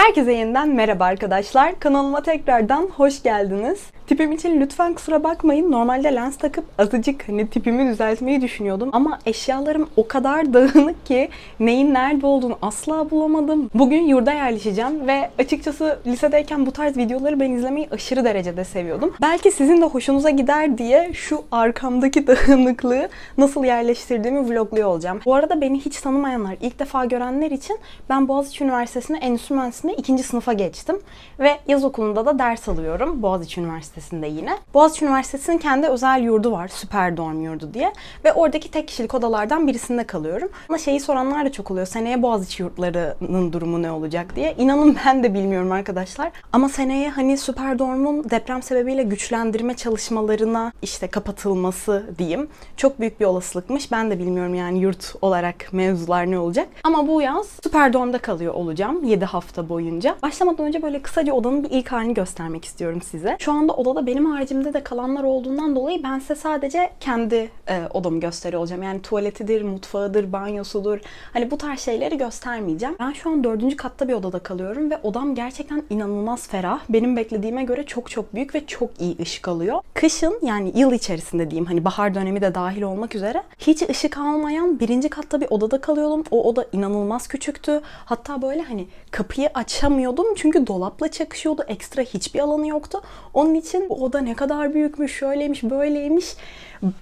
Herkese yeniden merhaba arkadaşlar. Kanalıma tekrardan hoş geldiniz. Tipim için lütfen kusura bakmayın. Normalde lens takıp azıcık hani tipimi düzeltmeyi düşünüyordum. Ama eşyalarım o kadar dağınık ki neyin nerede olduğunu asla bulamadım. Bugün yurda yerleşeceğim ve açıkçası lisedeyken bu tarz videoları ben izlemeyi aşırı derecede seviyordum. Belki sizin de hoşunuza gider diye şu arkamdaki dağınıklığı nasıl yerleştirdiğimi vlogluyor olacağım. Bu arada beni hiç tanımayanlar, ilk defa görenler için ben Boğaziçi Üniversitesi'ne Endüstri Mühendisliği'nde ikinci sınıfa geçtim. Ve yaz okulunda da ders alıyorum Boğaziçi Üniversitesi'nde yine. Boğaziçi Üniversitesi'nin kendi özel yurdu var. Süper Dorm yurdu diye. Ve oradaki tek kişilik odalardan birisinde kalıyorum. Ama şeyi soranlar da çok oluyor. Seneye Boğaziçi yurtlarının durumu ne olacak diye. İnanın ben de bilmiyorum arkadaşlar. Ama seneye hani Süper Dorm'un deprem sebebiyle güçlendirme çalışmalarına işte kapatılması diyeyim. Çok büyük bir olasılıkmış. Ben de bilmiyorum yani yurt olarak mevzular ne olacak. Ama bu yaz Süper Dorm'da kalıyor olacağım 7 hafta boyunca. Başlamadan önce böyle kısaca odanın bir ilk halini göstermek istiyorum size. Şu anda odada benim haricimde de kalanlar olduğundan dolayı ben size sadece kendi e, odamı gösteriyor olacağım. Yani tuvaletidir, mutfağıdır, banyosudur. Hani bu tarz şeyleri göstermeyeceğim. Ben şu an dördüncü katta bir odada kalıyorum ve odam gerçekten inanılmaz ferah. Benim beklediğime göre çok çok büyük ve çok iyi ışık alıyor. Kışın yani yıl içerisinde diyeyim hani bahar dönemi de dahil olmak üzere hiç ışık almayan birinci katta bir odada kalıyordum. O oda inanılmaz küçüktü. Hatta böyle hani kapıyı açamıyordum çünkü dolapla çakışıyordu. Ekstra hiçbir alanı yoktu. Onun için bu oda ne kadar büyükmüş, şöyleymiş, böyleymiş.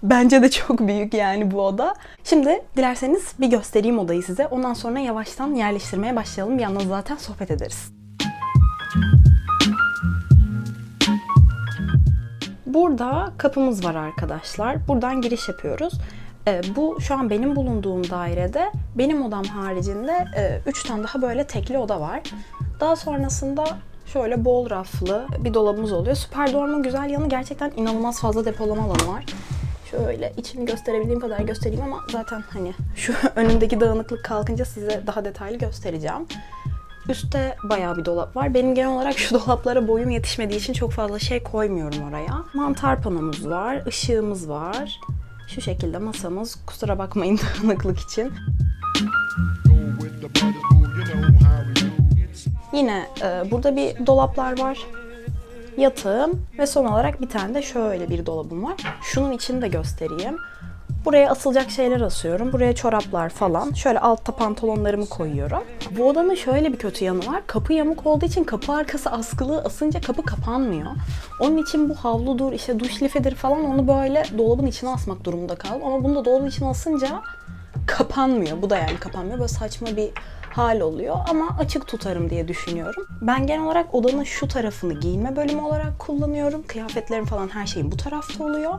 Bence de çok büyük yani bu oda. Şimdi dilerseniz bir göstereyim odayı size. Ondan sonra yavaştan yerleştirmeye başlayalım. Bir yandan zaten sohbet ederiz. Burada kapımız var arkadaşlar. Buradan giriş yapıyoruz. Ee, bu şu an benim bulunduğum dairede benim odam haricinde 3 tane daha böyle tekli oda var. Daha sonrasında şöyle bol raflı bir dolabımız oluyor. Süper Dorm'un güzel yanı gerçekten inanılmaz fazla depolama alanı var. Şöyle içini gösterebildiğim kadar göstereyim ama zaten hani şu önündeki dağınıklık kalkınca size daha detaylı göstereceğim. Üstte bayağı bir dolap var. Benim genel olarak şu dolaplara boyum yetişmediği için çok fazla şey koymuyorum oraya. Mantar panomuz var, ışığımız var. Şu şekilde masamız. Kusura bakmayın dağınıklık için. Yine e, burada bir dolaplar var. Yatağım ve son olarak bir tane de şöyle bir dolabım var. Şunun içini de göstereyim. Buraya asılacak şeyler asıyorum. Buraya çoraplar falan. Şöyle altta pantolonlarımı koyuyorum. Bu odanın şöyle bir kötü yanı var. Kapı yamuk olduğu için kapı arkası askılı asınca kapı kapanmıyor. Onun için bu havludur, işte duş lifidir falan onu böyle dolabın içine asmak durumunda kaldım. Ama bunu da dolabın içine asınca kapanmıyor. Bu da yani kapanmıyor. Böyle saçma bir hal oluyor ama açık tutarım diye düşünüyorum. Ben genel olarak odanın şu tarafını giyinme bölümü olarak kullanıyorum. Kıyafetlerim falan her şeyim bu tarafta oluyor.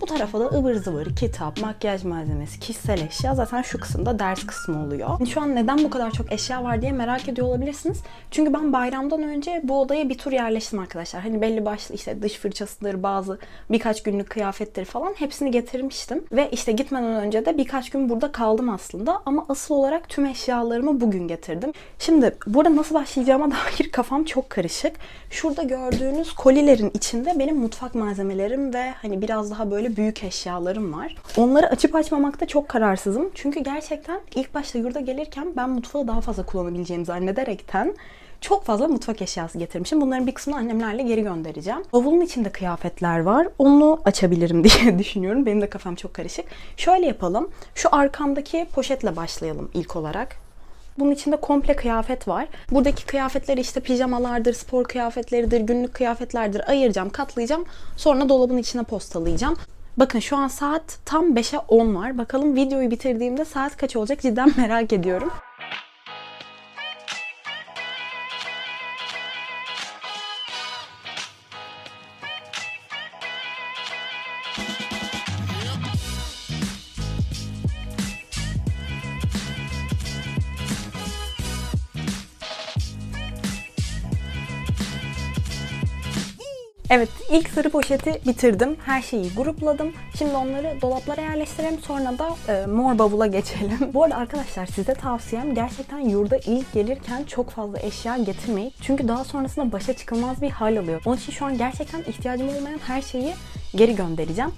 Bu tarafa da ıvır zıvır, kitap, makyaj malzemesi, kişisel eşya zaten şu kısımda ders kısmı oluyor. Şu an neden bu kadar çok eşya var diye merak ediyor olabilirsiniz. Çünkü ben bayramdan önce bu odaya bir tur yerleştim arkadaşlar. Hani belli başlı işte dış fırçasıdır, bazı birkaç günlük kıyafetleri falan hepsini getirmiştim. Ve işte gitmeden önce de birkaç gün burada kaldım aslında. Ama asıl olarak tüm eşyalarımı bugün getirdim. Şimdi burada nasıl başlayacağıma dair kafam çok karışık. Şurada gördüğünüz kolilerin içinde benim mutfak malzemelerim ve hani biraz daha böyle büyük eşyalarım var. Onları açıp açmamakta çok kararsızım. Çünkü gerçekten ilk başta yurda gelirken ben mutfağı daha fazla kullanabileceğimi zannederekten çok fazla mutfak eşyası getirmişim. Bunların bir kısmını annemlerle geri göndereceğim. Bavulun içinde kıyafetler var. Onu açabilirim diye düşünüyorum. Benim de kafam çok karışık. Şöyle yapalım. Şu arkamdaki poşetle başlayalım ilk olarak. Bunun içinde komple kıyafet var. Buradaki kıyafetleri işte pijamalardır, spor kıyafetleridir, günlük kıyafetlerdir ayıracağım, katlayacağım. Sonra dolabın içine postalayacağım. Bakın şu an saat tam 5'e 10 var. Bakalım videoyu bitirdiğimde saat kaç olacak cidden merak ediyorum. Evet, ilk sarı poşeti bitirdim. Her şeyi grupladım. Şimdi onları dolaplara yerleştirelim. Sonra da e, mor bavula geçelim. Bu arada arkadaşlar size tavsiyem gerçekten yurda ilk gelirken çok fazla eşya getirmeyin. Çünkü daha sonrasında başa çıkılmaz bir hal alıyor. Onun için şu an gerçekten ihtiyacım olmayan her şeyi geri göndereceğim.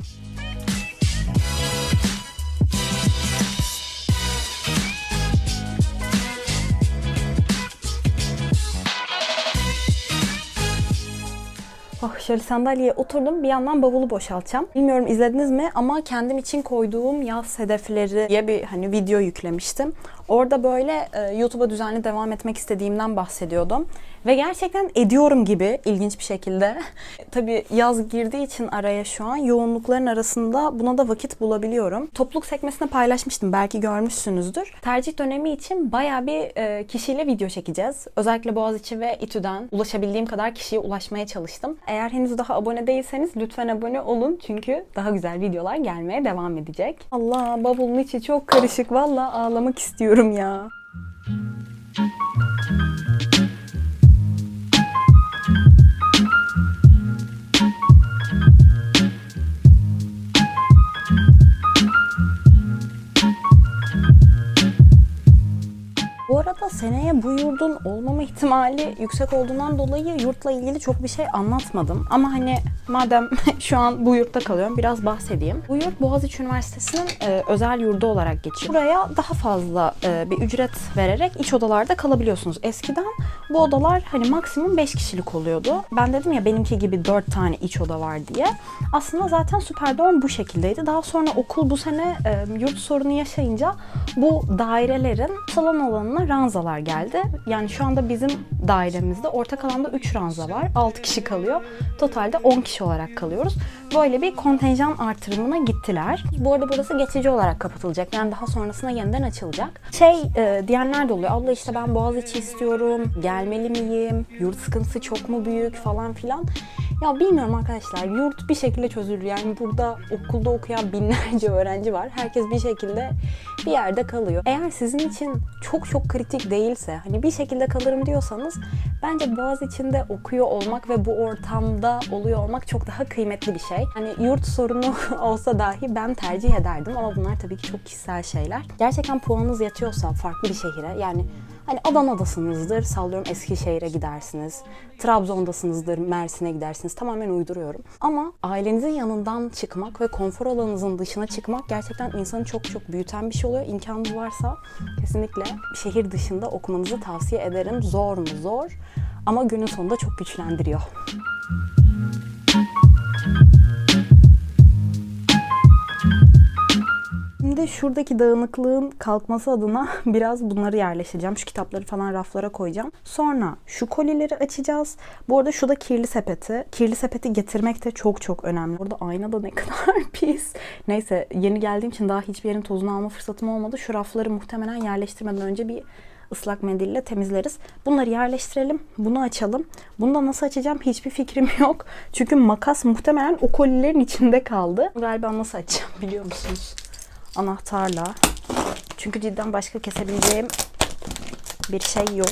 Şöyle sandalyeye oturdum. Bir yandan bavulu boşaltacağım. Bilmiyorum izlediniz mi ama kendim için koyduğum yaz hedefleri diye bir hani video yüklemiştim. Orada böyle e, YouTube'a düzenli devam etmek istediğimden bahsediyordum. Ve gerçekten ediyorum gibi ilginç bir şekilde. Tabii yaz girdiği için araya şu an yoğunlukların arasında buna da vakit bulabiliyorum. Topluluk sekmesinde paylaşmıştım belki görmüşsünüzdür. Tercih dönemi için bayağı bir e, kişiyle video çekeceğiz. Özellikle Boğaziçi ve İTÜ'den ulaşabildiğim kadar kişiye ulaşmaya çalıştım. Eğer henüz daha abone değilseniz lütfen abone olun çünkü daha güzel videolar gelmeye devam edecek. Allah bavulun içi çok karışık. Valla ağlamak istiyorum ya. Bu arada seneye bu yurdun olmama ihtimali yüksek olduğundan dolayı yurtla ilgili çok bir şey anlatmadım. Ama hani madem şu an bu yurtta kalıyorum biraz bahsedeyim. Bu yurt Boğaziçi Üniversitesi'nin e, özel yurdu olarak geçiyor. Buraya daha fazla e, bir ücret vererek iç odalarda kalabiliyorsunuz. Eskiden bu odalar hani maksimum 5 kişilik oluyordu. Ben dedim ya benimki gibi 4 tane iç oda var diye. Aslında zaten Superdome bu şekildeydi. Daha sonra okul bu sene e, yurt sorunu yaşayınca bu dairelerin salon alanına ranzalar geldi. Yani şu anda bizim dairemizde ortak alanda 3 ranza var. 6 kişi kalıyor. Totalde 10 kişi olarak kalıyoruz. Böyle bir kontenjan artırımına gittiler. Bu arada burası geçici olarak kapatılacak. Yani daha sonrasında yeniden açılacak. Şey e, diyenler de oluyor. Abla işte ben Boğaziçi istiyorum. Gelmeli miyim? Yurt sıkıntısı çok mu büyük falan filan. Ya bilmiyorum arkadaşlar. Yurt bir şekilde çözülür. Yani burada okulda okuyan binlerce öğrenci var. Herkes bir şekilde bir yerde kalıyor. Eğer sizin için çok çok kritik değilse, hani bir şekilde kalırım diyorsanız bence Boğaz içinde okuyor olmak ve bu ortamda oluyor olmak çok daha kıymetli bir şey. Hani yurt sorunu olsa dahi ben tercih ederdim ama bunlar tabii ki çok kişisel şeyler. Gerçekten puanınız yatıyorsa farklı bir şehire yani Hani Adana'dasınızdır, sallıyorum Eskişehir'e gidersiniz. Trabzon'dasınızdır, Mersin'e gidersiniz. Tamamen uyduruyorum. Ama ailenizin yanından çıkmak ve konfor alanınızın dışına çıkmak gerçekten insanı çok çok büyüten bir şey oluyor. İmkanınız varsa kesinlikle şehir dışında okumanızı tavsiye ederim. Zor mu? Zor. Ama günün sonunda çok güçlendiriyor. Şuradaki dağınıklığın kalkması adına biraz bunları yerleştireceğim. Şu kitapları falan raflara koyacağım. Sonra şu kolileri açacağız. Bu arada şu da kirli sepeti. Kirli sepeti getirmek de çok çok önemli. Burada ayna da ne kadar pis. Neyse yeni geldiğim için daha hiçbir yerin tozunu alma fırsatım olmadı. Şu rafları muhtemelen yerleştirmeden önce bir ıslak mendille temizleriz. Bunları yerleştirelim. Bunu açalım. Bunu da nasıl açacağım hiçbir fikrim yok. Çünkü makas muhtemelen o kolilerin içinde kaldı. Galiba nasıl açacağım biliyor musunuz? Anahtarla. Çünkü cidden başka kesebileceğim bir şey yok.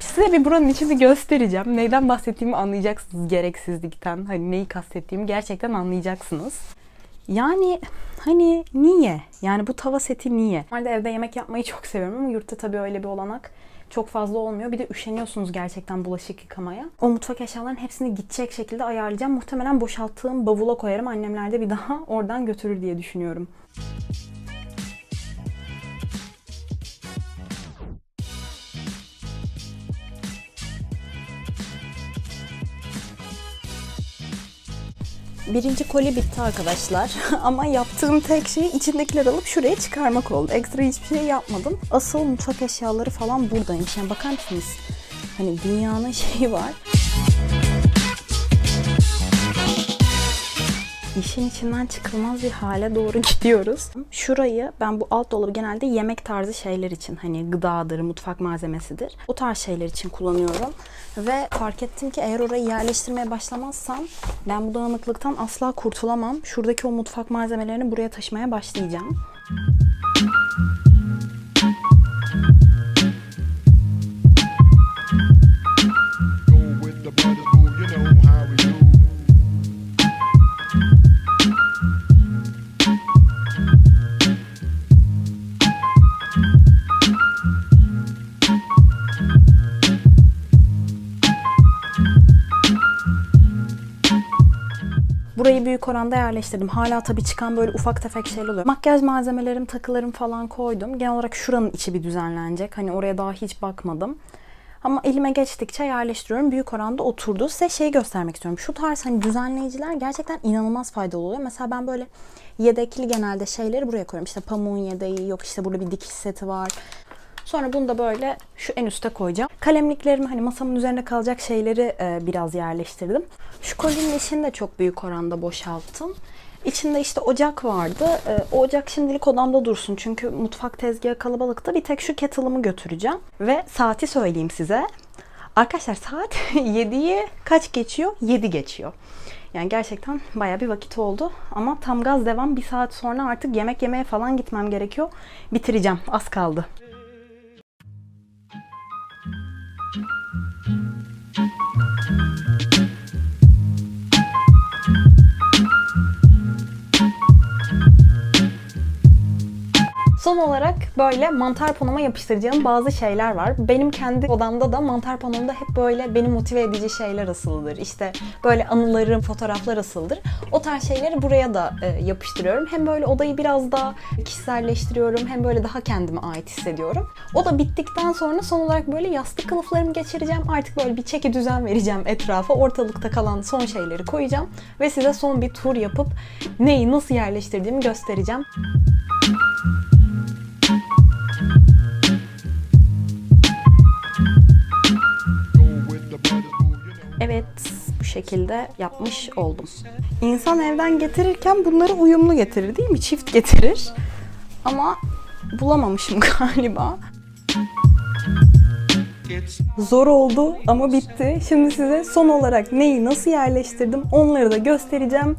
Size bir buranın içini göstereceğim. Neyden bahsettiğimi anlayacaksınız gereksizlikten. Hani neyi kastettiğimi gerçekten anlayacaksınız. Yani hani niye? Yani bu tava seti niye? Normalde evde yemek yapmayı çok seviyorum ama yurtta tabii öyle bir olanak çok fazla olmuyor. Bir de üşeniyorsunuz gerçekten bulaşık yıkamaya. O mutfak eşyalarının hepsini gidecek şekilde ayarlayacağım. Muhtemelen boşalttığım bavula koyarım. Annemler de bir daha oradan götürür diye düşünüyorum. Birinci koli bitti arkadaşlar. Ama yaptığım tek şey içindekileri alıp şuraya çıkarmak oldu. Ekstra hiçbir şey yapmadım. Asıl mutfak eşyaları falan buradaymış. Yani bakar mısınız? Hani dünyanın şeyi var. İşin içinden çıkılmaz bir hale doğru gidiyoruz. Şurayı ben bu alt dolabı genelde yemek tarzı şeyler için hani gıdadır, mutfak malzemesidir. O tarz şeyler için kullanıyorum. Ve fark ettim ki eğer orayı yerleştirmeye başlamazsam ben bu dağınıklıktan asla kurtulamam. Şuradaki o mutfak malzemelerini buraya taşımaya başlayacağım. Burayı büyük oranda yerleştirdim. Hala tabii çıkan böyle ufak tefek şeyler oluyor. Makyaj malzemelerim, takılarım falan koydum. Genel olarak şuranın içi bir düzenlenecek. Hani oraya daha hiç bakmadım. Ama elime geçtikçe yerleştiriyorum. Büyük oranda oturdu. Size şeyi göstermek istiyorum. Şu tarz hani düzenleyiciler gerçekten inanılmaz faydalı oluyor. Mesela ben böyle yedekli genelde şeyleri buraya koyuyorum. İşte pamuğun yedeği, yok işte burada bir dikiş seti var. Sonra bunu da böyle şu en üste koyacağım. Kalemliklerimi hani masamın üzerinde kalacak şeyleri e, biraz yerleştirdim. Şu kolinin içini de çok büyük oranda boşalttım. İçinde işte ocak vardı. E, o ocak şimdilik odamda dursun. Çünkü mutfak tezgahı kalabalıkta. Bir tek şu kettle'ımı götüreceğim. Ve saati söyleyeyim size. Arkadaşlar saat 7'yi kaç geçiyor? 7 geçiyor. Yani gerçekten baya bir vakit oldu. Ama tam gaz devam. Bir saat sonra artık yemek yemeye falan gitmem gerekiyor. Bitireceğim. Az kaldı. Son olarak böyle mantar panoma yapıştıracağım bazı şeyler var. Benim kendi odamda da mantar panomda hep böyle beni motive edici şeyler asılıdır. İşte böyle anılarım, fotoğraflar asılıdır. O tarz şeyleri buraya da e, yapıştırıyorum. Hem böyle odayı biraz daha kişiselleştiriyorum hem böyle daha kendime ait hissediyorum. O da bittikten sonra son olarak böyle yastık kılıflarımı geçireceğim. Artık böyle bir çeki düzen vereceğim etrafa. Ortalıkta kalan son şeyleri koyacağım ve size son bir tur yapıp neyi nasıl yerleştirdiğimi göstereceğim. Go Evet, bu şekilde yapmış oldum. İnsan evden getirirken bunları uyumlu getirir değil mi? Çift getirir. Ama bulamamışım galiba. Zor oldu ama bitti. Şimdi size son olarak neyi nasıl yerleştirdim onları da göstereceğim.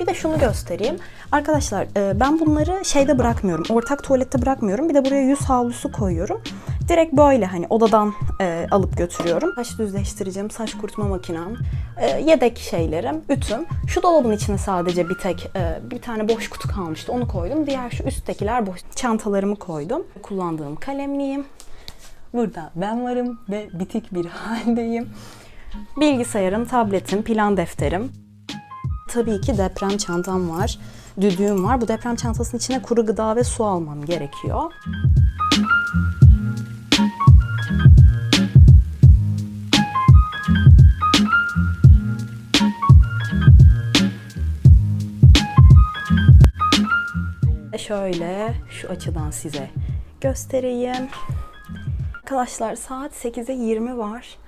Bir de şunu göstereyim. Arkadaşlar e, ben bunları şeyde bırakmıyorum. Ortak tuvalette bırakmıyorum. Bir de buraya yüz havlusu koyuyorum. Direkt böyle hani odadan e, alıp götürüyorum. Saç düzleştiricim, saç kurutma makinem, e, yedek şeylerim, ütüm. Şu dolabın içine sadece bir tek e, bir tane boş kutu kalmıştı. Onu koydum. Diğer şu üsttekiler boş. Çantalarımı koydum. Kullandığım kalemliğim. Burada ben varım ve bitik bir haldeyim. Bilgisayarım, tabletim, plan defterim, Tabii ki deprem çantam var. Düdüğüm var. Bu deprem çantasının içine kuru gıda ve su almam gerekiyor. Şöyle şu açıdan size göstereyim. Arkadaşlar saat 8'e 20 var.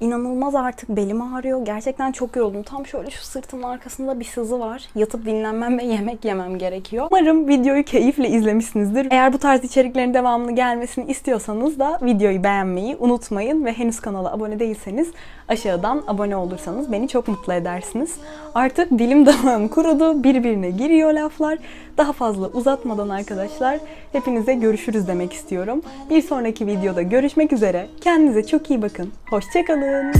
İnanılmaz artık belim ağrıyor. Gerçekten çok yoruldum. Tam şöyle şu sırtımın arkasında bir sızı var. Yatıp dinlenmem ve yemek yemem gerekiyor. Umarım videoyu keyifle izlemişsinizdir. Eğer bu tarz içeriklerin devamını gelmesini istiyorsanız da videoyu beğenmeyi unutmayın ve henüz kanala abone değilseniz aşağıdan abone olursanız beni çok mutlu edersiniz. Artık dilim damağım kurudu. Birbirine giriyor laflar. Daha fazla uzatmadan arkadaşlar hepinize görüşürüz demek istiyorum. Bir sonraki videoda görüşmek üzere. Kendinize çok iyi bakın. Hoşçakalın.